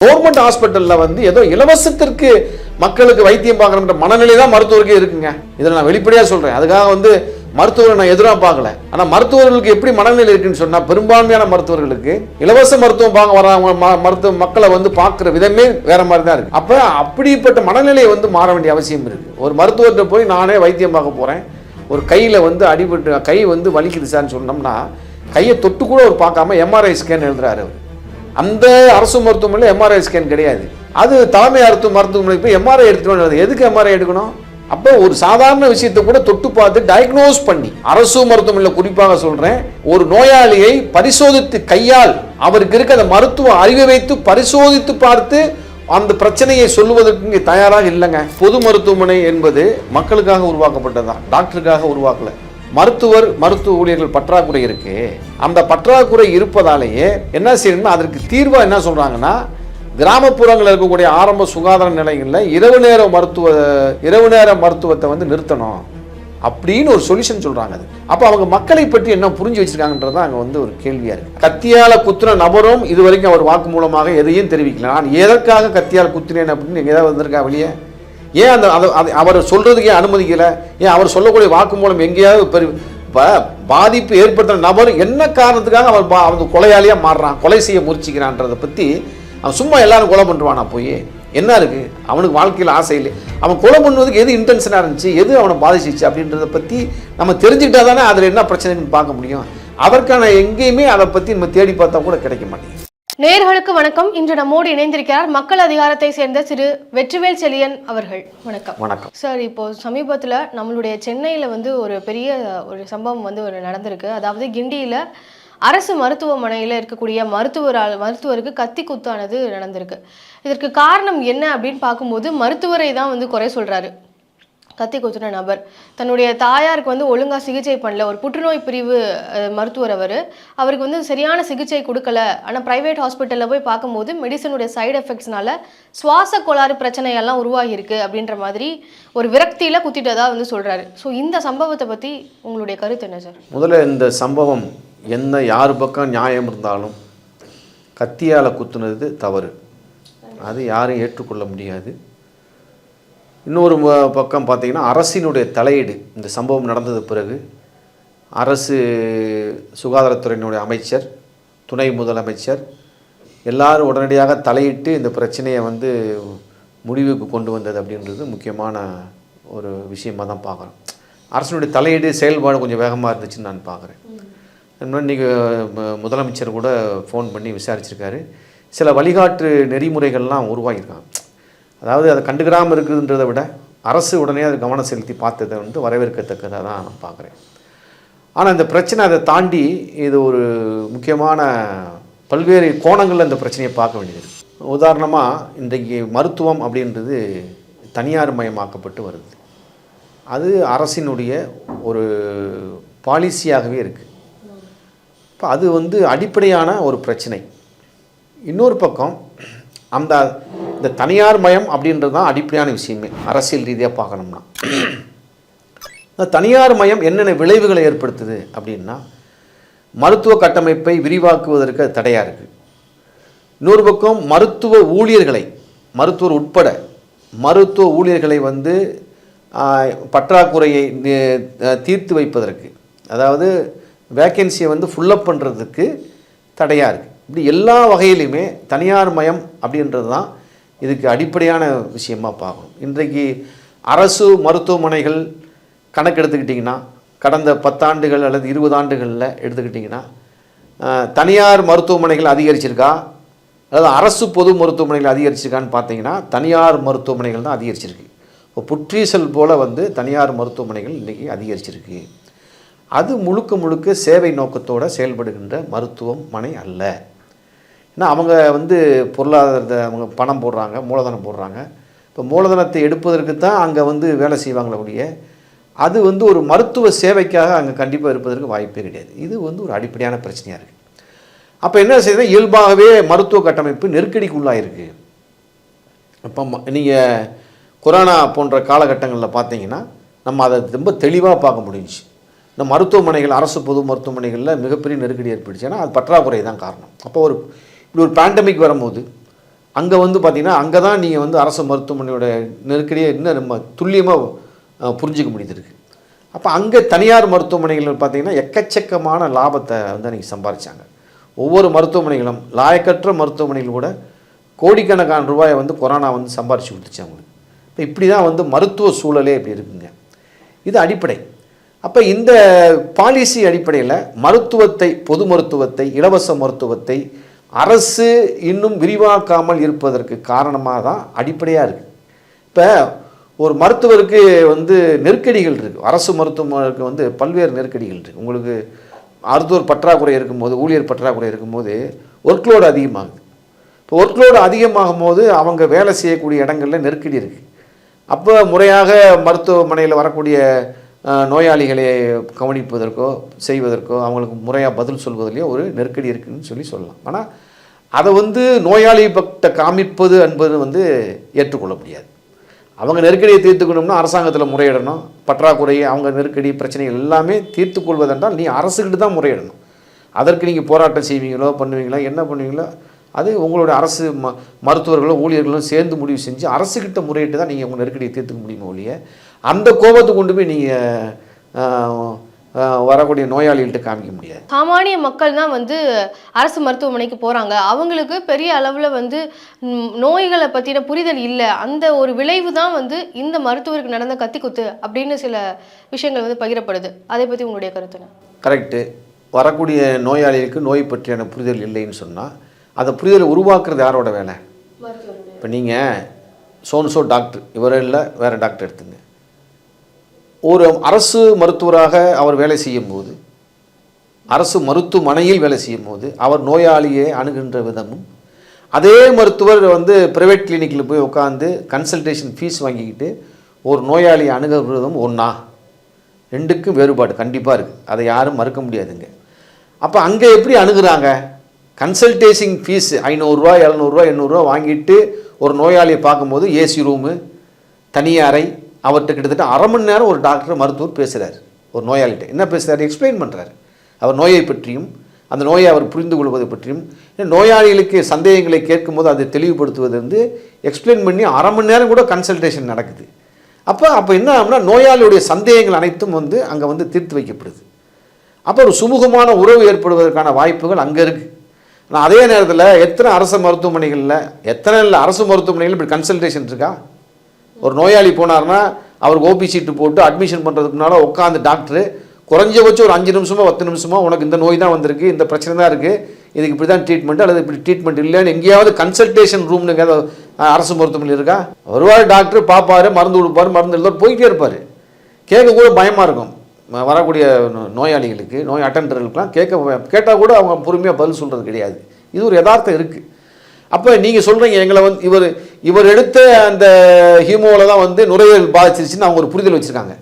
Government ஹாஸ்பிட்டலில் வந்து ஏதோ இலவசத்திற்கு மக்களுக்கு வைத்தியம் பார்க்கணுன்ற மனநிலை தான் மருத்துவருக்கே இருக்குங்க. இதில் நான் வெளிப்படையாக சொல்கிறேன் அதுக்காக வந்து மருத்துவரை நான் எதிராக பார்க்கல. ஆனால் மருத்துவர்களுக்கு எப்படி மனநிலை இருக்குன்னு சொன்னால் பெரும்பான்மையான மருத்துவர்களுக்கு இலவச மருத்துவம் பார்க்க வராங்க ம- மருத்துவ மக்களை வந்து பார்க்குற விதமே வேற மாதிரி தான் இருக்கு. அப்போ அப்படிப்பட்ட மனநிலையை வந்து மாற வேண்டிய அவசியம் இருக்குது ஒரு மருத்துவர்கிட்ட போய் நானே வைத்தியம் பார்க்க போகிறேன் ஒரு கையில் வந்து அடிபட்டு கை வந்து வலிக்குது சார்னு சொன்னோம்னா கையை தொட்டு கூட ஒரு பார்க்காம எம்ஆர்ஐ ஸ்கேன் எழுதுறாரு அவர். அந்த அரசு மருத்துவமனையில் எம்ஆர்ஐ ஸ்கேன் கிடையாது. அது தலைமை அரசு மருத்துவமனை போய் எம்ஆர்ஐ எடுத்துக்கணும் எதுக்கு எம்ஆர்ஐ எடுக்கணும்? அப்போ ஒரு சாதாரண விஷயத்தை கூட தொட்டு பார்த்து டயக்னோஸ் பண்ணி அரசு மருத்துவமனையில் குறிப்பாக சொல்கிறேன் ஒரு நோயாளியை பரிசோதித்து கையால் அவருக்கு இருக்க அந்த மருத்துவ அறிவை வைத்து பரிசோதித்து பார்த்து அந்த பிரச்சனையை சொல்லுவதற்கு இங்கே தயாராக இல்லைங்க. பொது மருத்துவமனை என்பது மக்களுக்காக உருவாக்கப்பட்டதுதான். டாக்டருக்காக உருவாக்கலை. மருத்துவர் மருத்துவ ஊழியர்கள் பற்றாக்குறை இருக்கு. அந்த பற்றாக்குறை இருப்பதாலேயே என்ன செய்யணும்னா அதற்கு தீர்வாக என்ன சொல்கிறாங்கன்னா கிராமப்புறங்களில் இருக்கக்கூடிய ஆரம்ப சுகாதார நிலையங்களில் இரவு நேர மருத்துவ இரவு நேர மருத்துவத்தை வந்து நிறுத்தணும் அப்படின்னு ஒரு சொல்யூஷன் சொல்கிறாங்க அது. அப்போ அவங்க மக்களை பற்றி என்ன புரிஞ்சு வச்சிருக்காங்கன்றது தான் அங்கே வந்து ஒரு கேள்வியாக இருக்குது கத்தியால் குத்துன நபரும் இது வரைக்கும் அவர் வாக்கு மூலமாக எதையும் தெரிவிக்கல. நான் எதற்காக கத்தியால் குத்தினேன் அப்படின்னு எங்கேயாவது வந்திருக்கா வெளியே? ஏன் அந்த அதை அவர் சொல்றதுக்கு ஏன் அனுமதிக்கலை ஏன் அவர் சொல்லக்கூடிய வாக்குமூலம் எங்கேயாவது பெரு இப்போ பாதிப்பு ஏற்படுத்துற நபர் என்ன காரணத்துக்காக அவர் பா- அவன் கொலையாளியாக மாறுறான் கொலை செய்ய முயற்சிக்கிறான்றதை பற்றி அவன் சும்மா எல்லாரும் கொலை பண்ணுவானா போய்? என்ன இருக்குது அவனுக்கு வாழ்க்கையில் ஆசை இல்லை. அவன் கொலை பண்ணுவதுக்கு எது இன்டென்ஷனாக இருந்துச்சு? எது அவனை பாதிச்சிச்சு? அப்படின்றத பற்றி நம்ம தெரிஞ்சுக்கிட்டா தானே அதில் என்ன பிரச்சனைன்னு பார்க்க முடியும். அதற்கான எங்கேயுமே அதை பற்றி நம்ம தேடி பார்த்தா கூட கிடைக்க மாட்டேங்குது. நேர்களுக்கு வணக்கம். இன்று நம்மோடு இணைந்திருக்கிறார் மக்கள் அதிகாரத்தை சேர்ந்த திரு வெற்றிவேல் செழியன் அவர்கள். வணக்கம். வணக்கம். சார் இப்போ சமீபத்தில் நம்மளுடைய சென்னையில் வந்து ஒரு பெரிய ஒரு சம்பவம் வந்து ஒரு நடந்திருக்கு. அதாவது கிண்டியில் அரசு மருத்துவமனையில் இருக்கக்கூடிய மருத்துவரால் மருத்துவருக்கு கத்தி குத்தானது நடந்திருக்கு. இதற்கு காரணம் என்ன அப்படின்னு பார்க்கும்போது மருத்துவரை தான் வந்து குறை சொல்றாரு. கத்தி குத்துன நபர். தன்னுடைய தாயாருக்கு வந்து ஒழுங்காக சிகிச்சை பண்ணல. ஒரு புற்றுநோய் பிரிவு மருத்துவர் அவர். அவருக்கு வந்து சரியான சிகிச்சை கொடுக்கல. ஆனால் ப்ரைவேட் ஹாஸ்பிட்டலில் போய் பார்க்கும்போது மெடிசனுடைய சைடு எஃபெக்ட்ஸ்னால சுவாச கோளாறு பிரச்சனையெல்லாம் உருவாகியிருக்கு அப்படின்ற மாதிரி ஒரு விரக்தியில் குத்திட்டதா வந்து சொல்கிறாரு ஸோ இந்த சம்பவத்தை பற்றி உங்களுடைய கருத்து என்ன சார்? முதல்ல இந்த சம்பவம் என்ன யார் பக்கம் நியாயம் இருந்தாலும் கத்தியால் குத்துனது தவறு. அது யாரும் ஏற்றுக்கொள்ள முடியாது. இன்னொரு பக்கம் பார்த்திங்கன்னா அரசினுடைய தலையீடு. இந்த சம்பவம் நடந்தது பிறகு அரசு சுகாதாரத்துறையினுடைய அமைச்சர் துணை முதலமைச்சர் எல்லாரும் உடனடியாக தலையிட்டு இந்த பிரச்சனையை வந்து முடிவுக்கு கொண்டு வந்தது அப்படின்றது முக்கியமான ஒரு விஷயமாக தான் பார்க்குறோம். அரசினுடைய தலையீடு செயல்பாடு கொஞ்சம் வேகமாக இருந்துச்சுன்னு நான் பார்க்குறேன். இன்றைக்கி முதலமைச்சர் கூட ஃபோன் பண்ணி விசாரிச்சிருக்காரு. சில வழிகாட்டு நெறிமுறைகள்லாம் உருவாகியிருக்காங்க. அதாவது அதை கண்டுக்கிடாமல் இருக்குதுன்றதை விட அரசு உடனே அது கவனம் செலுத்தி பார்த்ததை வந்து வரவேற்கத்தக்கதாக தான் நான் பார்க்குறேன். ஆனால் இந்த பிரச்சனை அதை தாண்டி இது ஒரு முக்கியமான பல்வேறு கோணங்களில் இந்த பிரச்சனையை பார்க்க வேண்டியது. உதாரணமாக இன்றைக்கு மருத்துவம் அப்படின்றது தனியார் மயமாக்கப்பட்டு வருது. அது அரசினுடைய ஒரு பாலிசியாகவே இருக்குது இப்போ அது வந்து அடிப்படையான ஒரு பிரச்சனை. இன்னொரு பக்கம் அந்த இந்த தனியார் மயம் அப்படின்றது தான் அடிப்படையான விஷயமே. அரசியல் ரீதியாக பார்க்கணும்னா. இந்த தனியார் மயம் என்னென்ன விளைவுகளை ஏற்படுத்துது அப்படின்னா மருத்துவ கட்டமைப்பை விரிவாக்குவதற்கு அது தடையாக இருக்குது இன்னொரு பக்கம் மருத்துவ ஊழியர்களை மருத்துவர் உட்பட மருத்துவ ஊழியர்களை வந்து பற்றாக்குறையை தீர்த்து வைப்பதற்கு அதாவது வேக்கன்சியை வந்து ஃபுல்லப் பண்ணுறதுக்கு தடையாக இருக்குது இப்படி எல்லா வகையிலையுமே தனியார் மயம் அப்படின்றது தான் இதுக்கு அடிப்படையான விஷயமா பார்க்கணும். இன்றைக்கு அரசு மருத்துவமனைகள் கணக்கு எடுத்துக்கிட்டிங்கன்னா கடந்த பத்தாண்டுகள் அல்லது இருபது ஆண்டுகளில் எடுத்துக்கிட்டிங்கன்னா தனியார் மருத்துவமனைகள் அதிகரிச்சிருக்கா? அதாவது அரசு பொது மருத்துவமனைகள் அதிகரிச்சிருக்கான்னு பார்த்தீங்கன்னா தனியார் மருத்துவமனைகள் தான் அதிகரிச்சிருக்கு. இப்போ புற்றீசல் போல் வந்து தனியார் மருத்துவமனைகள் இன்றைக்கி அதிகரிச்சிருக்கு. அது முழுக்க முழுக்க சேவை நோக்கத்தோடு செயல்படுகின்ற மருத்துவமனை அல்ல. ஏன்னா அவங்க வந்து பொருளாதாரத்தை அவங்க பணம் போடுறாங்க மூலதனம் போடுறாங்க. இப்போ மூலதனத்தை எடுப்பதற்கு தான் அங்கே வந்து வேலை செய்வாங்களே ஒழிய அது வந்து ஒரு மருத்துவ சேவைக்காக அங்கே கண்டிப்பாக இருப்பதற்கு வாய்ப்பே கிடையாது. இது வந்து ஒரு அடிப்படையான பிரச்சனையாக இருக்குது அப்போ என்ன செய்யுதுன்னா இயல்பாகவே மருத்துவ கட்டமைப்பு நெருக்கடிக்குள்ளாயிருக்கு இப்போ நீங்கள் கொரோனா போன்ற காலகட்டங்களில் பார்த்தீங்கன்னா நம்ம அதை ரொம்ப தெளிவாக பார்க்க முடிஞ்சிச்சு. இந்த மருத்துவமனைகள் அரசு பொது மருத்துவமனைகளில் மிகப்பெரிய நெருக்கடி ஏற்பட்டுச்சு. ஏன்னா அது பற்றாக்குறை தான் காரணம். அப்போ ஒரு இப்படி ஒரு பேண்டமிக் வரும்போது அங்கே வந்து பார்த்திங்கன்னா அங்கே தான் நீங்கள் வந்து அரசு மருத்துவமனையோட நெருக்கடியை இன்னும் நம்ம துல்லியமாக புரிஞ்சிக்க முடியுது அப்போ அங்கே தனியார் மருத்துவமனைகள் பார்த்தீங்கன்னா எக்கச்சக்கமான லாபத்தை வந்து அன்றைக்கி சம்பாதிச்சாங்க ஒவ்வொரு மருத்துவமனைகளும் லாயக்கற்ற மருத்துவமனைகள் கூட கோடிக்கணக்கான ரூபாயை வந்து கொரோனா வந்து சம்பாரித்து கொடுத்துச்சு அவங்களுக்கு. இப்போ இப்படி தான் வந்து மருத்துவ சூழலே இப்படி இருக்குங்க. இது அடிப்படை. அப்போ இந்த பாலிசி அடிப்படையில் மருத்துவத்தை பொது மருத்துவத்தை இலவச மருத்துவத்தை அரசு இன்னும் விரிவாக்காமல் இருப்பதற்கு காரணமாக தான் அடிப்படையாக இருக்குது இப்போ ஒரு மருத்துவருக்கு வந்து நெருக்கடிகள் இருக்குது அரசு மருத்துவமனைக்கு வந்து பல்வேறு நெருக்கடிகள் இருக்குது உங்களுக்கு மருத்துவர் பற்றாக்குறை இருக்கும்போது ஊழியர் பற்றாக்குறை இருக்கும்போது ஒர்க்லோடு அதிகமாகுது. இப்போ ஒர்க்லோடு அதிகமாகும் போது அவங்க வேலை செய்யக்கூடிய இடங்களில் நெருக்கடி இருக்குது அப்போ முறையாக மருத்துவமனையில் வரக்கூடிய நோயாளிகளை கவனிப்பதற்கோ செய்வதற்கோ அவங்களுக்கு முறையாக பதில் சொல்வதிலேயோ ஒரு நெருக்கடி இருக்குதுன்னு சொல்லி சொல்லலாம். ஆனால் அதை வந்து நோயாளி பக்த காமிப்பது என்பது வந்து ஏற்றுக்கொள்ள முடியாது. அவங்க நெருக்கடியை தீர்த்துக்கணும்னா அரசாங்கத்தில் முறையிடணும். பற்றாக்குறை அவங்க நெருக்கடி பிரச்சனைகள் எல்லாமே தீர்த்து கொள்வதென்றால் நீ அரசுக்கிட்ட தான் முறையிடணும். அதற்கு நீங்கள் போராட்டம் செய்வீங்களோ பண்ணுவீங்களோ என்ன பண்ணுவீங்களோ அது உங்களோட அரசு ம மருத்துவர்களும் ஊழியர்களும் சேர்ந்து முடிவு செஞ்சு அரசுக்கிட்ட முறையிட்டு தான் நீங்கள் உங்கள் நெருக்கடியை தீர்த்துக்க முடியுமோ ஒழிய அந்த கோபத்தை கொண்டு போய் நீங்கள் வரக்கூடிய நோயாளிகள்கிட்ட காமிக்க முடியாது. சாமானிய மக்கள் தான் வந்து அரசு மருத்துவமனைக்கு போறாங்க. அவங்களுக்கு பெரிய அளவுல வந்து நோய்களை பத்தின புரிதல் இல்லை. அந்த ஒரு விளைவு தான் வந்து இந்த மருத்துவருக்கு நடந்த கத்திக்குத்து அப்படின்னு சில விஷயங்கள் வந்து பகிரப்படுது. அதை பத்தி உங்களுடைய கருத்து என்ன? கரெக்டு வரக்கூடிய நோயாளிகளுக்கு நோய் பற்றியான புரிதல் இல்லைன்னு சொன்னால் அந்த புரிதலை உருவாக்குறது யாரோட வேலை? இப்போ நீங்கள் சோன்சோ டாக்டர் இவரே இல்லை வேறு டாக்டர் எடுத்துங்க. ஒரு அரசு மருத்துவராக அவர் வேலை செய்யும்போது அரசு மருத்துவமனையில் வேலை செய்யும்போது அவர் நோயாளியை அணுகின்ற விதமும் அதே மருத்துவர் வந்து ப்ரைவேட் கிளினிக்கில் போய் உட்காந்து கன்சல்டேஷன் ஃபீஸ் வாங்கிக்கிட்டு ஒரு நோயாளியை அணுகுறதும் ஒன்றா ரெண்டுக்கும் வேறுபாடு கண்டிப்பாக இருக்குது அதை யாரும் மறுக்க முடியாதுங்க. அப்போ அங்கே எப்படி அணுகுறாங்க? கன்சல்டேஷன் ஃபீஸ் ஐநூறுரூவா எழுநூறுவா எண்ணூறுரூவா வாங்கிட்டு ஒரு நோயாளியை பார்க்கும்போது ஏசி ரூமு தனி அறை அவர்கிட்ட கிட்டத்தட்ட அரை மணி நேரம் ஒரு டாக்டர் மருத்துவர் பேசுகிறார் ஒரு நோயாளிகிட்ட. என்ன பேசுகிறாரு எக்ஸ்பிளைன் பண்ணுறாரு அவர் நோயை பற்றியும் அந்த நோயை அவர் புரிந்து கொள்வதை பற்றியும் நோயாளிகளுக்கு சந்தேகங்களை கேட்கும்போது அதை தெளிவுபடுத்துவது வந்து எக்ஸ்பிளைன் பண்ணி அரை மணி நேரம் கூட கன்சல்டேஷன் நடக்குது. அப்போ அப்போ என்ன ஆகும்னா நோயாளியுடைய சந்தேகங்கள் அனைத்தும் வந்து அங்கே வந்து தீர்த்து வைக்கப்படுது. அப்போ ஒரு சுமூகமான உறவு ஏற்படுவதற்கான வாய்ப்புகள் அங்கே இருக்குது ஆனால் அதே நேரத்தில் எத்தனை அரசு மருத்துவமனைகளில் எத்தனை இல்லை அரசு மருத்துவமனைகள் இப்படி கன்சல்டேஷன் இருக்கா? ஒரு நோயாளி போனார்னா அவருக்கு ஓபி சீட்டு போட்டு அட்மிஷன் பண்ணுறதுக்கு முன்னால் உட்காந்து டாக்டரு குறைஞ்சபட்சம் ஒரு அஞ்சு நிமிஷமோ பத்து நிமிஷமோ உனக்கு இந்த நோய் தான் வந்திருக்கு இந்த பிரச்சனை தான் இருக்குது இதுக்கு இப்படி தான் ட்ரீட்மெண்ட் அல்லது இப்படி ட்ரீட்மெண்ட் இல்லைன்னு எங்கேயாவது கன்சல்டேஷன் ரூம்னு எங்கேயாவது அரசு மருத்துவமனை இருக்கா? வருவார் டாக்டர் பார்ப்பார் மருந்து கொடுப்பார் மருந்து எழுதுவார் போயிட்டே இருப்பார். கேட்க கூட பயமாக இருக்கும். வரக்கூடிய நோயாளிகளுக்கு நோய் அட்டண்டர்களுக்கெலாம் கேட்க கேட்டால் கூட அவங்க பொறுமையாக பதில் சொல்கிறது கிடையாது. இது ஒரு யதார்த்தம் இருக்குது அப்போ நீங்கள் சொல்கிறீங்க எங்களை வந்து இவர் இவர் எடுத்த அந்த ஹீமோவில் தான் வந்து நுரையீரல் பாதிச்சிருச்சுன்னு அவங்க ஒரு புரிதல் வச்சுருக்காங்க.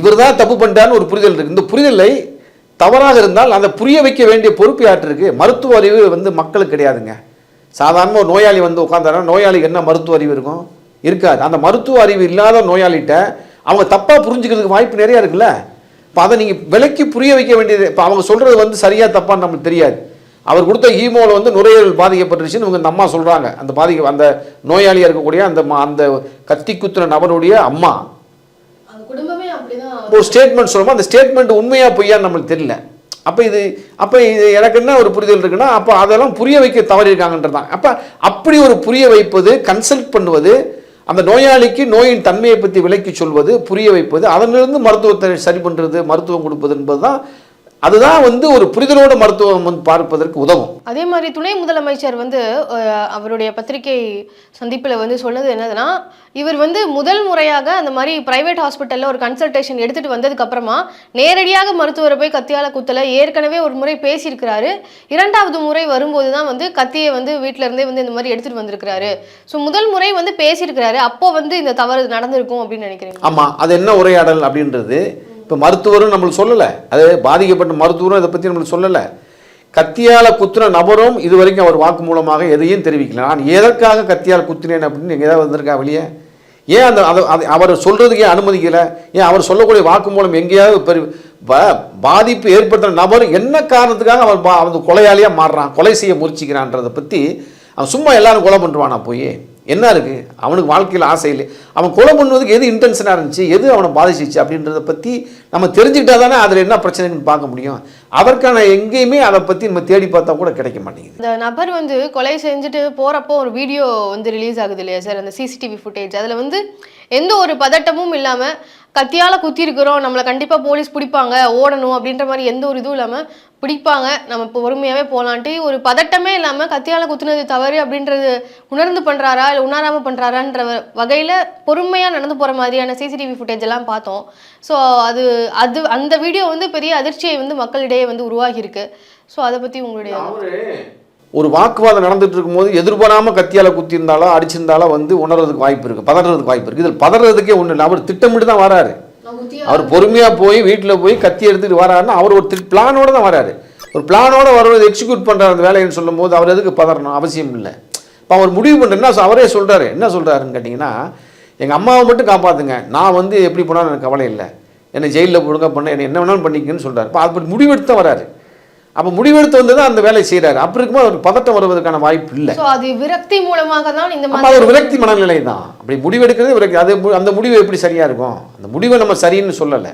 இவர் தான் தப்பு பண்ணிட்டான்னு ஒரு புரிதல் இருக்குது இந்த புரிதலை தவறாக இருந்தால் அந்த புரிய வைக்க வேண்டிய பொறுப்பு யாற்றிருக்கு மருத்துவ அறிவு வந்து மக்களுக்கு கிடையாதுங்க. சாதாரண ஒரு நோயாளி வந்து உட்காந்தாருன்னா நோயாளிக்கு என்ன மருத்துவ அறிவு இருக்கும்? இருக்காது. அந்த மருத்துவ அறிவு இல்லாத நோயாளிகிட்ட அவங்க தப்பாக புரிஞ்சுக்கிறதுக்கு வாய்ப்பு நிறையா இருக்குல்ல? இப்போ அதை நீங்கள் விலைக்கு புரிய வைக்க வேண்டியது இப்போ அவங்க சொல்கிறது வந்து சரியாக தப்பான்னு நம்மளுக்கு தெரியாது. அவர் கொடுத்த ஹீமோவில் வந்து நுரையீரல் பாதிக்கப்பட்டுருச்சுன்னு இவங்க இந்த அம்மா சொல்கிறாங்க அந்த பாதிக்க அந்த நோயாளியாக இருக்கக்கூடிய அந்த ம- அந்த கத்தி குத்துன நபருடைய அம்மா. ஒரு ஸ்டேட்மெண்ட் சொல்லும்போது அந்த ஸ்டேட்மெண்ட் உண்மையா பொய்யான்னு நம்மளுக்கு தெரியல. அப்போ இது அப்போ இது எனக்கு என்ன ஒரு புரிதல் இருக்குன்னா அப்போ அதெல்லாம் புரிய வைக்க தவறியிருக்காங்கன்றது தான் அப்போ அப்படி ஒரு புரிய வைப்பது கன்சல்ட் பண்ணுவது அந்த நோயாளிக்கு நோயின் தன்மையை பற்றி விலக்கி சொல்வது புரிய வைப்பது அதனிலிருந்து மருத்துவத்தை சரி பண்ணுறது மருத்துவம் கொடுப்பது என்பது தான் அதுதான் வந்து ஒரு புரிதலோட மருத்துவம் வந்து பார்ப்பதற்கு உதவும். அதே மாதிரி துணை முதலமைச்சர் வந்து அவருடைய பத்திரிகை சந்திப்பில் வந்து சொன்னது என்னதுன்னா இவர் வந்து முதல் முறையாக அந்த மாதிரி பிரைவேட் ஹாஸ்பிட்டலில் ஒரு கன்சல்டேஷன் எடுத்துட்டு வந்ததுக்கு அப்புறமா நேரடியாக மருத்துவரை போய் கத்தியால குத்தல ஏற்கனவே ஒரு முறை பேசியிருக்கிறாரு. இரண்டாவது முறை வரும்போது தான் வந்து கத்தியை வந்து வீட்ல இருந்தே வந்து இந்த மாதிரி எடுத்துட்டு வந்திருக்கிறாரு. ஸோ முதல் முறை வந்து பேசியிருக்கிறாரு. அப்போ வந்து இந்த தவறு நடந்திருக்கும் அப்படின்னு நினைக்கிறேன் ஆமாம் அது என்ன உரையாடல் அப்படின்றது இப்போ மருத்துவரும் நம்மளுக்கு சொல்லலை. அது பாதிக்கப்பட்ட மருத்துவரும் இதை பற்றி நம்மளுக்கு சொல்லலை. கத்தியால் குத்துன நபரும் இது வரைக்கும் அவர் வாக்கு மூலமாக எதையும் தெரிவிக்கல. நான் எதற்காக கத்தியால் குத்தினேன் அப்படின்னு எங்கேயாவது வந்திருக்கா வெளியே? ஏன் அந்த அதை அதை அவர் சொல்கிறதுக்கு ஏன் அனுமதிக்கலை? ஏன் அவர் சொல்லக்கூடிய வாக்குமூலம் எங்கேயாவது பெரு ப- பாதிப்பு ஏற்படுத்துகிற நபர் என்ன காரணத்துக்காக அவர் பா அந்த கொலையாளியாக மாறுறான் கொலை செய்ய முயற்சிக்கிறான்றதை பற்றி அவன் சும்மா எல்லோரும் கொலை பண்ணுவானா போய்? என்ன இருக்குது அவனுக்கு வாழ்க்கையில் ஆசை இல்லை. அவன் கொலை பண்ணுவதுக்கு எது இன்டென்ஷனாக இருந்துச்சு? எது அவனை பாதிச்சிச்சு? அப்படின்றத பற்றி நம்ம தெரிஞ்சுக்கிட்டா தானே அதில் என்ன பிரச்சனைன்னு பார்க்க முடியும். அதற்கான எங்கேயுமே அதை பற்றி நம்ம தேடி பார்த்தா கூட கிடைக்க மாட்டேங்குது. இந்த நபர் வந்து கொலை செஞ்சுட்டு போகிறப்போ ஒரு வீடியோ வந்து ரிலீஸ் ஆகுது இல்லையா சார் அந்த சிசிடிவி ஃபுட்டேஜ் அதில் வந்து எந்த ஒரு பதட்டமும் இல்லாமல் கத்தியால் குத்திருக்கிறோம் நம்மளை கண்டிப்பாக போலீஸ் பிடிப்பாங்க ஓடணும் அப்படின்ற மாதிரி எந்த ஒரு இதுவும் இல்லாமல் பிடிப்பாங்க. நம்ம இப்போ பொறுமையாகவே போலான்ட்டு ஒரு பதட்டமே இல்லாமல் கத்தியால் குத்துனது தவறு அப்படின்றது உணர்ந்து பண்ணுறாரா இல்லை உணராமல் பண்ணுறாரான்ற வ- பொறுமையாக நடந்து போகிற மாதிரியான சிசிடிவி ஃபுட்டேஜ் எல்லாம் பார்த்தோம். ஸோ அது அது அந்த வீடியோ வந்து பெரிய அதிர்ச்சியை வந்து மக்களிடையே வந்து உருவாகியிருக்கு. ஸோ அதை பற்றி உங்களுடைய ஒரு வாக்குவாதம் நடந்துட்டு இருக்கும்போது எதிர்பாராம கத்தியால குத்தி இருந்தாலோ அடிச்சிருந்தாலோ வந்து உணர்றதுக்கு வாய்ப்பு இருக்கு பதறதுக்கு வாய்ப்பு இருக்கு. இதில் பதறதுக்கே ஒன்றும் இல்லை. அவர் திட்டமிட்டு தான் வராரு. அவர் பொறுமையா போய் வீட்டில் போய் கத்தி எடுத்துட்டு வராருன்னா அவர் ஒரு பிளானோட தான் வராரு. ஒரு பிளானோட வருவது எக்ஸிக்யூட் பண்றாரு அந்த வேலைன்னு சொல்லும்போது அவர் எதுக்கு பதறணும்? அவசியம் இல்லை. இப்போ அவர் முடிவு பண்ணுற என்ன சொ- அவரே சொல்றாரு. என்ன சொல்றாருன்னு கேட்டிங்கன்னா எங்கள் அம்மாவை மட்டும் காப்பாத்துங்க. நான் வந்து எப்படி போனாலும் எனக்கு கவலை இல்லை. என்னை ஜெயிலில் போடுங்க பண்ண என்னை என்ன வேணாலும் பண்ணிக்கன்னு சொல்றாரு. இப்போ அப்படி முடிவெடுத்து தான் வராரு. அப்போ முடிவெடுத்து வந்து தான் அந்த வேலையை செய்கிறாரு அப்படி இருக்கும்போது அவருக்கு பதட்டம் வருவதற்கான வாய்ப்பு இல்லை. அது விரக்தி மூலமாக தான் இந்த மாதிரி ஒரு விரக்தி மனநிலை தான். அப்படி முடிவெடுக்கிறது விரக்தி. அது அந்த முடிவு எப்படி சரியா இருக்கும்? அந்த முடிவை நம்ம சரின்னு சொல்லலை.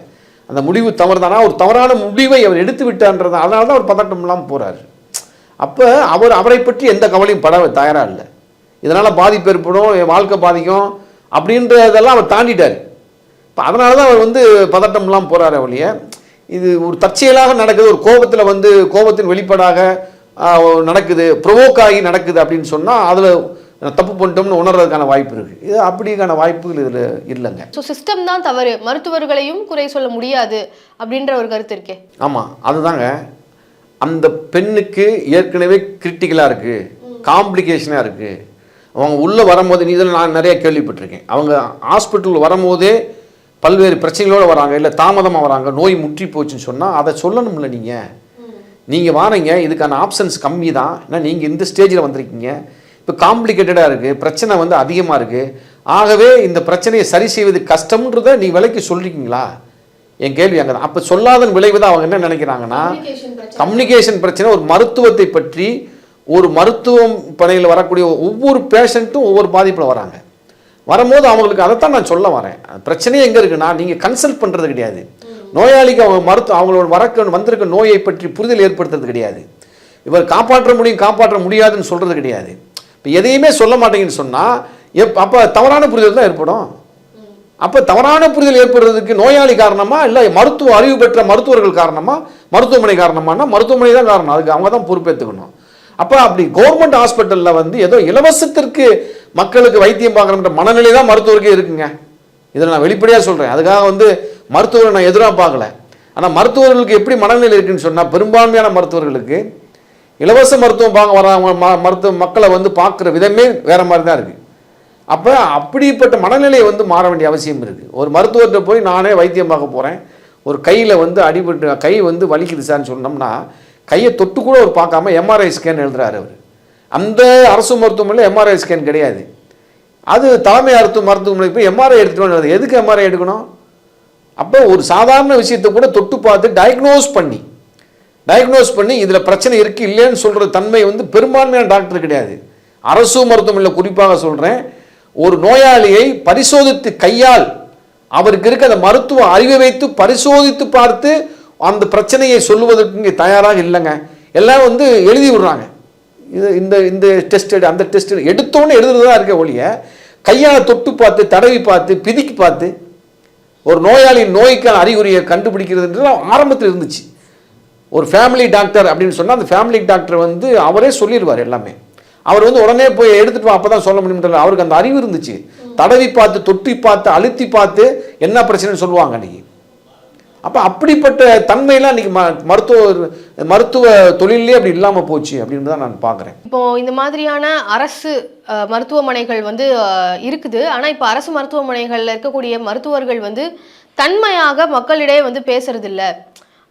அந்த முடிவு தவறுதானா? ஒரு தவறான முடிவை அவர் எடுத்து விட்டான்றது அதனால தான் அவர் பதட்டம் இல்லாமல் போறாரு. அப்போ அவர் அவரை பற்றி எந்த கவலையும் பட தயாரா இல்லை. இதனால பாதிப்பு ஏற்படும் என் வாழ்க்கை பாதிக்கும் அப்படின்றதெல்லாம் அவர் தாண்டிட்டார். இப்போ அதனால தான் அவர் வந்து பதட்டம் இல்லாமல் போறாரு ஒழிய இது ஒரு தற்செயலாக நடக்குது ஒரு கோபத்தில் வந்து கோபத்தின் வெளிப்பாடாக நடக்குது ப்ரொவோக் ஆகி நடக்குது அப்படின்னு சொன்னால் அதில் தப்பு பண்ணிட்டோம்னு உணர்றதுக்கான வாய்ப்பு இருக்குது இது அப்படிக்கான வாய்ப்புகள் இதில் இல்லைங்க. ஸோ சிஸ்டம் தான் தவறு. மருத்துவர்களையும் குறை சொல்ல முடியாது அப்படின்ற ஒரு கருத்து இருக்கே. ஆமாம் அதுதாங்க. அந்த பெண்ணுக்கு ஏற்கனவே கிரிட்டிக்கலாக இருக்குது காம்ப்ளிகேஷனாக இருக்குது அவங்க உள்ளே வரும்போது நீ இதில் நான் நிறைய கேள்விப்பட்டிருக்கேன். அவங்க ஹாஸ்பிட்டல் வரும்போதே பல்வேறு பிரச்சனைகளோடு வராங்க இல்லை தாமதமாக வராங்க நோய் முற்றி போச்சுன்னு சொன்னால் அதை சொல்லணும்ல நீங்கள் நீங்கள் வாரீங்க இதுக்கான ஆப்ஷன்ஸ் கம்மி தான் ஏன்னா நீங்கள் இந்த ஸ்டேஜில் வந்திருக்கீங்க. இப்போ காம்ப்ளிகேட்டடாக இருக்குது பிரச்சனை வந்து அதிகமாக இருக்குது ஆகவே இந்த பிரச்சனையை சரி செய்வது கஷ்டம்ன்றதை நீ விலைக்கு சொல்லிருக்கீங்களா? என் கேள்வி அங்கே தான் அப்போ சொல்லாதன் விளைவு தான் அவங்க என்ன நினைக்கிறாங்கன்னா கம்யூனிகேஷன் பிரச்சனை. ஒரு மருத்துவத்தை பற்றி ஒரு மருத்துவம் பணியில் வரக்கூடிய ஒவ்வொரு பேஷண்ட்டும் ஒவ்வொரு பாதிப்பில் வராங்க. வரும்போது அவங்களுக்கு அதைத்தான் நான் சொல்ல வரேன். பிரச்சனையே எங்கே இருக்குன்னா நீங்கள் கன்சல்ட் பண்ணுறது கிடையாது. நோயாளிக்கு அவங்க மருத்துவ அவங்களோட வரக்க வந்திருக்க நோயை பற்றி புரிதல் ஏற்படுத்துறது கிடையாது. இவர் காப்பாற்ற முடியும் காப்பாற்ற முடியாதுன்னு சொல்கிறது கிடையாது. இப்போ எதையுமே சொல்ல மாட்டேங்கன்னு சொன்னால் எப் அப்போ தவறான புரிதல் தான் ஏற்படும். அப்போ தவறான புரிதல் ஏற்படுறதுக்கு நோயாளி காரணமாக இல்லை மருத்துவ அறிவு பெற்ற மருத்துவர்கள் காரணமாக மருத்துவமனை காரணமானா மருத்துவமனை தான் காரணம். அதுக்கு அவங்க தான் பொறுப்பேற்றுக்கணும் அப்போ அப்படி கவர்மெண்ட் ஹாஸ்பிட்டலில் வந்து ஏதோ இலவசத்திற்கு மக்களுக்கு வைத்தியம் பார்க்கணுன்ற மனநிலை தான் மருத்துவருக்கே இருக்குங்க. இதில் நான் வெளிப்படையாக சொல்கிறேன் அதுக்காக வந்து மருத்துவரை நான் எதிராக பார்க்கல. ஆனால் மருத்துவர்களுக்கு எப்படி மனநிலை இருக்குன்னு சொன்னால் பெரும்பான்மையான மருத்துவர்களுக்கு இலவச மருத்துவம் பார்க்க வராங்க ம- மருத்துவ மக்களை வந்து பார்க்குற விதமே வேறு மாதிரி தான் இருக்குது அப்போ அப்படிப்பட்ட மனநிலை வந்து மாற வேண்டிய அவசியம் இருக்குது ஒரு மருத்துவர்கிட்ட போய் நானே வைத்தியம் பார்க்க போகிறேன் ஒரு கையில் வந்து அடிபட்டு கை வந்து வலிக்குது சார்னு சொன்னோம்னா கையை தொட்டு கூட அவர் பார்க்காம எம்ஆர்ஐ ஸ்கேன் எழுதுறாரு அவர். அந்த அரசு மருத்துவமனையில் எம்ஆர்ஐ ஸ்கேன் கிடையாது. அது தலைமை அரசு மருத்துவமனை போய் எம்ஆர்ஐ எடுத்துட்டு வந்து எதுக்கு எம்ஆர்ஐ எடுக்கணும்? அப்போ ஒரு சாதாரண விஷயத்தை கூட தொட்டு பார்த்து டயக்னோஸ் பண்ணி டயக்னோஸ் பண்ணி இதில் பிரச்சனை இருக்குது இல்லைன்னு சொல்கிற தன்மை வந்து பெரும்பான்மையான டாக்டர் கிடையாது. அரசு மருத்துவமனையில் குறிப்பாக சொல்கிறேன் ஒரு நோயாளியை பரிசோதித்து கையால் அவருக்கு இருக்க அந்த மருத்துவ அறிவை வைத்து பரிசோதித்து பார்த்து அந்த பிரச்சனையை சொல்லுவதற்கு இங்கே தயாராக இல்லைங்க. எல்லாம் வந்து எழுதி விடுறாங்க. இது இந்த இந்த டெஸ்ட் எடு அந்த டெஸ்ட் எடு. எடுத்தோன்னே தான் இருக்க ஒழிய கையால் தொட்டு பார்த்து தடவி பார்த்து பிதிக்கி பார்த்து ஒரு நோயாளியின் நோய்க்கான அறிகுறியை கண்டுபிடிக்கிறதுன்றது ஆரம்பத்தில் இருந்துச்சு. ஒரு ஃபேமிலி டாக்டர் அப்படின்னு சொன்னால் அந்த ஃபேமிலி டாக்டர் வந்து அவரே சொல்லிடுவார் எல்லாமே. அவர் வந்து உடனே போய் எடுத்துகிட்டு அப்போ தான் சொல்ல முடியும் அவருக்கு அந்த அறிவு இருந்துச்சு. தடவி பார்த்து தொட்டி பார்த்து அழுத்தி பார்த்து என்ன பிரச்சனைன்னு சொல்லுவாங்க அன்றைக்கி அப்போ அப்படிப்பட்ட தன்மையெல்லாம் இன்னைக்கு ம மருத்துவ மருத்துவ தொழிலே அப்படி இல்லாமல் போச்சு அப்படின்னு தான் நான் பார்க்குறேன் இப்போ இந்த மாதிரியான அரசு மருத்துவமனைகள் வந்து இருக்குது. ஆனால் இப்போ அரசு மருத்துவமனைகளில் இருக்கக்கூடிய மருத்துவர்கள் வந்து தன்மையாக மக்களிடையே வந்து பேசுறது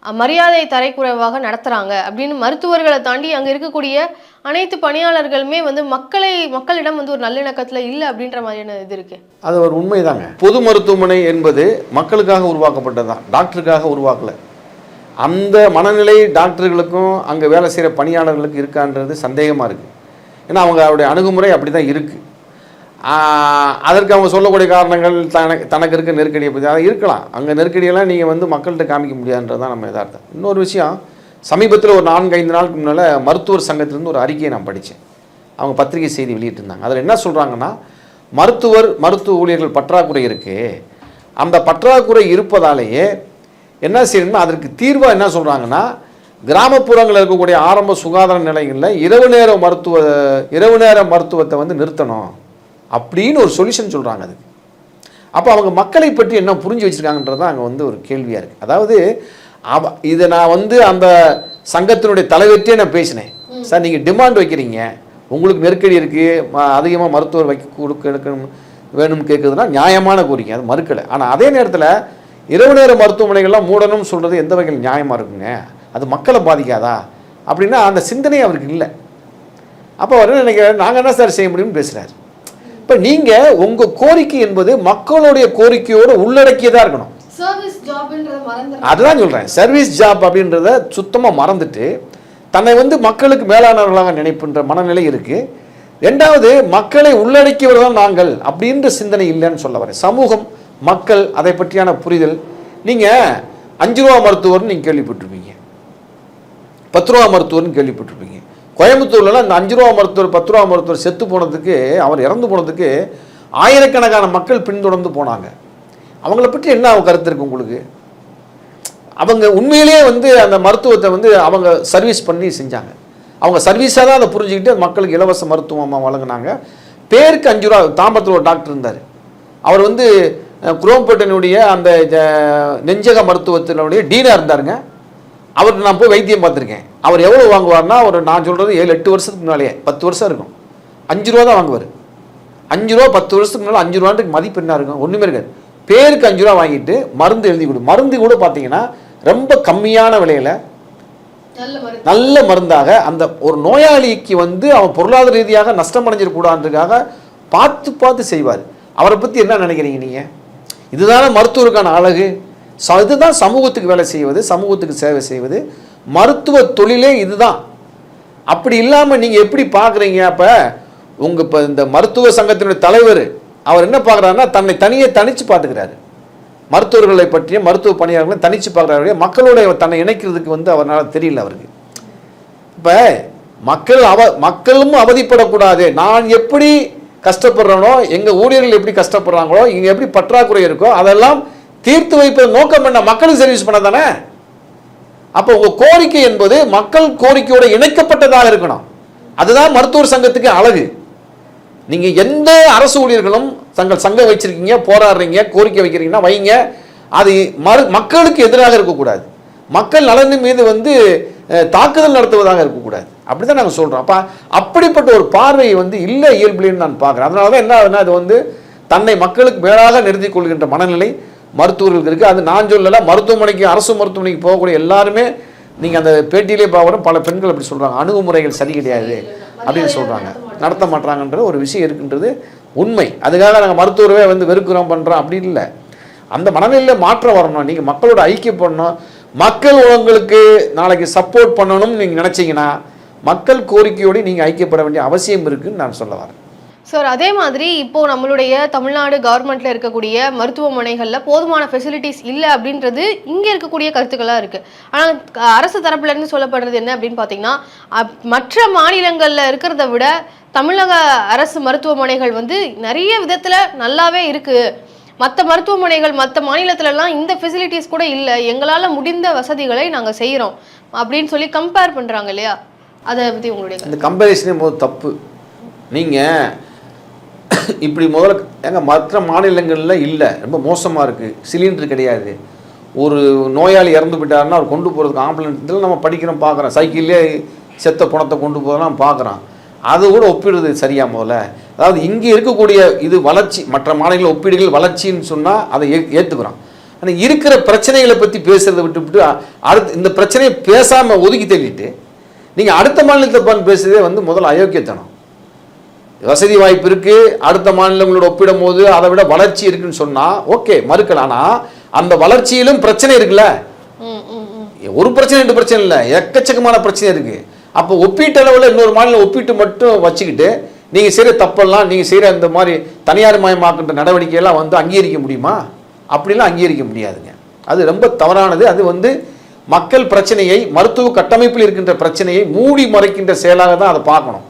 மரியாதை தரைக்குறைவாக நடத்துறாங்க அப்படின்னு மருத்துவர்களை தாண்டி அங்க இருக்கக்கூடிய அனைத்து பணியாளர்களுமே வந்து மக்களை மக்களிடம் வந்து ஒரு நல்லிணக்கத்துல இல்ல அப்படின்ற மாதிரியான இது இருக்கு. அது ஒரு உண்மைதாங்க. பொது மருத்துவமனை என்பது மக்களுக்காக உருவாக்கப்பட்டது தான். டாக்டருக்காக உருவாக்கல. அந்த மனநிலை டாக்டர்களுக்கும் அங்கே வேலை செய்கிற பணியாளர்களுக்கு இருக்கான்றது சந்தேகமாக இருக்குது ஏன்னா அவங்க அவருடைய அணுகுமுறை அப்படி தான் இருக்குது அதற்கு அவங்க சொல்லக்கூடிய காரணங்கள் தனக்கு தனக்கு இருக்க நெருக்கடியை பற்றி அதை இருக்கலாம். அங்கே நெருக்கடியெல்லாம் நீங்கள் வந்து மக்கள்கிட்ட காமிக்க முடியாதுன்றது தான் நம்ம எதார்த்தம் இன்னொரு விஷயம் சமீபத்தில் ஒரு நான்கு ஐந்து நாளுக்கு முன்னால் மருத்துவர் சங்கத்திலேருந்து ஒரு அறிக்கையை நான் படித்தேன் அவங்க பத்திரிகை செய்தி வெளியிட்டிருந்தாங்க. அதில் என்ன சொல்கிறாங்கன்னா மருத்துவர் மருத்துவ ஊழியர்கள் பற்றாக்குறை இருக்குது அந்த பற்றாக்குறை இருப்பதாலேயே என்ன செய்யணும்னா அதற்கு தீர்வாக என்ன சொல்கிறாங்கன்னா கிராமப்புறங்களில் இருக்கக்கூடிய ஆரம்ப சுகாதார நிலையங்களில் இரவு நேர மருத்துவ இரவு நேர மருத்துவத்தை வந்து நிறுத்தணும். அப்படின்னு ஒரு சொல்யூஷன் சொல்கிறாங்க அதுக்கு. அப்போ அவங்க மக்களை பற்றி என்ன புரிஞ்சு வச்சுருக்காங்கன்றது தான் அங்கே வந்து ஒரு கேள்வியாக இருக்குது அதாவது அவ இதை நான் வந்து அந்த சங்கத்தினுடைய தலைவர்கிட்டே நான் பேசினேன். சார் நீங்கள் டிமாண்ட் வைக்கிறீங்க. உங்களுக்கு நெருக்கடி இருக்குது அதிகமாக மருத்துவர் வைக்க கொடுக்க எடுக்கணும் வேணும்னு கேட்குறதுனா நியாயமான கோரிக்கை. அது மறுக்கலை. ஆனால் அதே நேரத்தில் இரவு நேர மருத்துவமனைகள்லாம் மூடணும்னு சொல்கிறது எந்த வகையில் நியாயமாக இருக்குங்க? அது மக்களை பாதிக்காதா? அப்படின்னா அந்த சிந்தனை அவருக்கு இல்லை. அப்போ அவர் நினைக்கிறார்? நாங்கள் என்ன சார் செய்ய முடியும்னு பேசுகிறார் இப்போ நீங்கள் உங்கள் கோரிக்கை என்பது மக்களுடைய கோரிக்கையோடு உள்ளடக்கியதாக இருக்கணும். அதுதான் சொல்கிறேன் சர்வீஸ் ஜாப் அப்படின்றத சுத்தமாக மறந்துட்டு தன்னை வந்து மக்களுக்கு மேலானவர்களாக நினைப்புன்ற மனநிலை இருக்குது ரெண்டாவது மக்களை உள்ளடக்கியவர்கள் நாங்கள் அப்படின்ற சிந்தனை இல்லைன்னு சொல்ல வரேன். சமூகம் மக்கள் அதை பற்றியான புரிதல். நீங்கள் அஞ்சு ரூபா மருத்துவர்னு நீங்கள் கேள்விப்பட்டிருப்பீங்க. பத்து ரூபா மருத்துவர்னு கேள்விப்பட்டிருப்பீங்க. கோயம்புத்தூர்லலாம் இந்த அஞ்சு ரூபா மருத்துவர் பத்து ரூபா மருத்துவர் செத்து போனதுக்கு அவர் இறந்து போனதுக்கு ஆயிரக்கணக்கான மக்கள் பின்தொடர்ந்து போனாங்க. அவங்கள பற்றி என்ன கருத்து இருக்கு உங்களுக்கு? அவங்க உண்மையிலேயே வந்து அந்த மருத்துவத்தை வந்து அவங்க சர்வீஸ் பண்ணி செஞ்சாங்க. அவங்க சர்வீஸாக தான் அதை புரிஞ்சுக்கிட்டு மக்களுக்கு இலவச மருத்துவமாக வழங்கினாங்க. பேருக்கு அஞ்சு ரூபா தாம்பரத்தில் ஒரு டாக்டர் இருந்தார். அவர் வந்து குரோம்பேட்டனுடைய அந்த நெஞ்சக மருத்துவத்தினுடைய டீனாக இருந்தாருங்க. அவருக்கு நான் போய் வைத்தியம் பார்த்துருக்கேன். அவர் எவ்வளோ வாங்குவார்னா ஒரு நான் சொல்கிறது ஏழு எட்டு வருஷத்துக்கு முன்னாலேயே பத்து வருஷம் இருக்கும். அஞ்சு ரூபா தான் வாங்குவார். அஞ்சு ரூபா பத்து வருஷத்துக்கு முன்னால் அஞ்சு ரூபான்ட்டு மதிப்பு என்ன இருக்கும்? ஒன்றுமே இருக்காது. பேருக்கு அஞ்சு ரூபா வாங்கிட்டு மருந்து எழுதி கொடு. மருந்து கூட பார்த்தீங்கன்னா ரொம்ப கம்மியான விலையில் நல்ல மருந்தாக அந்த ஒரு நோயாளிக்கு வந்து அவன் பொருளாதார ரீதியாக நஷ்டம் அடைஞ்சிடக்கூடாதுக்காக பார்த்து பார்த்து செய்வார். அவரை பற்றி என்ன நினைக்கிறீங்க நீங்கள் இதுதானே மருத்துவருக்கான அழகு. ச இதுதான் சமூகத்துக்கு வேலை செய்வது சமூகத்துக்கு சேவை செய்வது. மருத்துவ தொழிலே இதுதான். அப்படி இல்லாமல் நீங்கள் எப்படி பார்க்குறீங்க அப்போ? உங்கள் இப்போ இந்த மருத்துவ சங்கத்தினுடைய தலைவர் அவர் என்ன பார்க்குறாருன்னா தன்னை தனியே தனித்து பார்த்துக்கிறாரு மருத்துவர்களை பற்றிய மருத்துவ பணியாளர்களை தனிச்சு பார்க்குறாரு மக்களோட தன்னை இணைக்கிறதுக்கு வந்து அவரால் தெரியல அவருக்கு. இப்போ மக்கள் அவ மக்களும் அவதிப்படக்கூடாது. நான் எப்படி கஷ்டப்படுறேனோ எங்கள் ஊழியர்கள் எப்படி கஷ்டப்படுறாங்களோ இங்கே எப்படி பற்றாக்குறை இருக்கோ அதெல்லாம் தீர்த்து வைப்பது நோக்கம் என்ன? மக்களுக்கு சர்வீஸ் பண்ண தானே அப்போ உங்கள் கோரிக்கை என்பது மக்கள் கோரிக்கையோடு இணைக்கப்பட்டதாக இருக்கணும். அதுதான் மருத்துவர் சங்கத்துக்கு அழகு. நீங்கள் எந்த அரசு ஊழியர்களும் தங்கள் சங்கம் வச்சிருக்கீங்க போராடுறீங்க கோரிக்கை வைக்கிறீங்கன்னா வைங்க. அது மறு மக்களுக்கு எதிராக இருக்கக்கூடாது. மக்கள் நலனின் மீது வந்து தாக்குதல் நடத்துவதாக இருக்கக்கூடாது. அப்படி தான் நாங்கள் சொல்கிறோம் அப்போ அப்படிப்பட்ட ஒரு பார்வை வந்து இல்லை இயல்புலேன்னு நான் பார்க்குறேன். அதனால தான் என்ன ஆகுதுன்னா அது வந்து தன்னை மக்களுக்கு மேலாக நிறுத்திக் கொள்கின்ற மனநிலை மருத்துவர்களுக்கு இருக்குது அது நான் சொல்லலை மருத்துவமனைக்கு அரசு மருத்துவமனைக்கு போகக்கூடிய எல்லாருமே நீங்கள் அந்த பேட்டியிலே பார்க்கணும். பல பெண்கள் அப்படி சொல்கிறாங்க அணுகுமுறைகள் சரி கிடையாது அப்படின்னு சொல்கிறாங்க நடத்த மாட்டாங்கன்ற ஒரு விஷயம் இருக்குன்றது உண்மை. அதுக்காக நாங்கள் மருத்துவரவே வந்து வெறுக்கிறோம் பண்ணுறோம் அப்படி இல்லை. அந்த மனநிலையில் மாற்றம் வரணும். நீங்கள் மக்களோட ஐக்கியப்படணும் மக்கள் உங்களுக்கு நாளைக்கு சப்போர்ட் பண்ணணும்னு நீங்கள் நினச்சிங்கன்னா மக்கள் கோரிக்கையோடு நீங்கள் ஐக்கியப்பட வேண்டிய அவசியம் இருக்குதுன்னு நான் சொல்ல வரேன். சார் அதே மாதிரி இப்போ நம்மளுடைய தமிழ்நாடு கவர்மெண்ட்ல இருக்கக்கூடிய மருத்துவமனைகள்ல போதுமான ஃபெசிலிட்டிஸ் இல்லை அப்படின்றது இங்க இருக்கக்கூடிய கருத்துக்களா இருக்கு. ஆனா அரசு தரப்புல இருந்து சொல்லப்படுறது என்ன அப்படின்னு பாத்தீங்கன்னா மற்ற மாநிலங்கள்ல இருக்கிறத விட தமிழக அரசு மருத்துவமனைகள் வந்து நிறைய விதத்துல நல்லாவே இருக்கு. மற்ற மருத்துவமனைகள் மற்ற மாநிலத்துலலாம் இந்த ஃபெசிலிட்டிஸ் கூட இல்லை. எங்களால் முடிந்த வசதிகளை நாங்கள் செய்கிறோம் அப்படின்னு சொல்லி கம்பேர் பண்ணுறாங்க இல்லையா? அதை பற்றி உங்களுடைய இந்த கம்பேரிசனே தப்பு. நீங்கள் இப்படி முதல்ல ஏங்க மற்ற மாநிலங்களில் இல்லை. ரொம்ப மோசமாக இருக்குது சிலிண்டர் கிடையாது. ஒரு நோயாளி இறந்து போயிட்டாருன்னா அவர் கொண்டு போகிறதுக்கு ஆம்புலன்ஸ் நம்ம படிக்கிறோம் பார்க்குறோம் சைக்கிள்லேயே செத்த பணத்தை கொண்டு போகிறோம் பார்க்குறோம் அது கூட ஒப்பிடுறது சரியாக முதல்ல? அதாவது இங்கே இருக்கக்கூடிய இது வளர்ச்சி மற்ற மாநில ஒப்பீடுகள் வளர்ச்சின்னு சொன்னால் அதை ஏ ஏற்றுக்கிறோம் ஆனால் இருக்கிற பிரச்சனைகளை பற்றி பேசுகிறத விட்டுவிட்டு அடுத்து இந்த பிரச்சனையை பேசாமல் ஒதுக்கி தள்ளிட்டு நீங்கள் அடுத்த மாநிலத்தை பார்த்து பேசுகிறதே வந்து முதல்ல அயோக்கியத்தனம். வசதி வாய்ப்பு இருக்கு. அடுத்த மாநிலங்களோட ஒப்பிடும் போது அதை விட வளர்ச்சி இருக்குன்னு சொன்னா ஓகே மறுக்கலாம் ஆனா அந்த வளர்ச்சியிலும் பிரச்சனை இருக்குல்ல? ஒரு பிரச்சனை ரெண்டு பிரச்சனை இல்லை. எக்கச்சக்கமான பிரச்சனை இருக்கு. அப்போ ஒப்பீட்டளவில் இன்னொரு மாநிலம் ஒப்பிட்டு மட்டும் வச்சுக்கிட்டு நீங்கள் செய்கிற தப்பெல்லாம் நீங்கள் செய்கிற இந்த மாதிரி தனியார் மயமாக்கின்ற நடவடிக்கையெல்லாம் வந்து அங்கீகரிக்க முடியுமா? அப்படிலாம் அங்கீகரிக்க முடியாதுங்க. அது ரொம்ப தவறானது. அது வந்து மக்கள் பிரச்சனையை மருத்துவ கட்டமைப்பில் இருக்கின்ற பிரச்சனையை மூடி மறைக்கின்ற செயலாக தான் அதை பார்க்கணும்.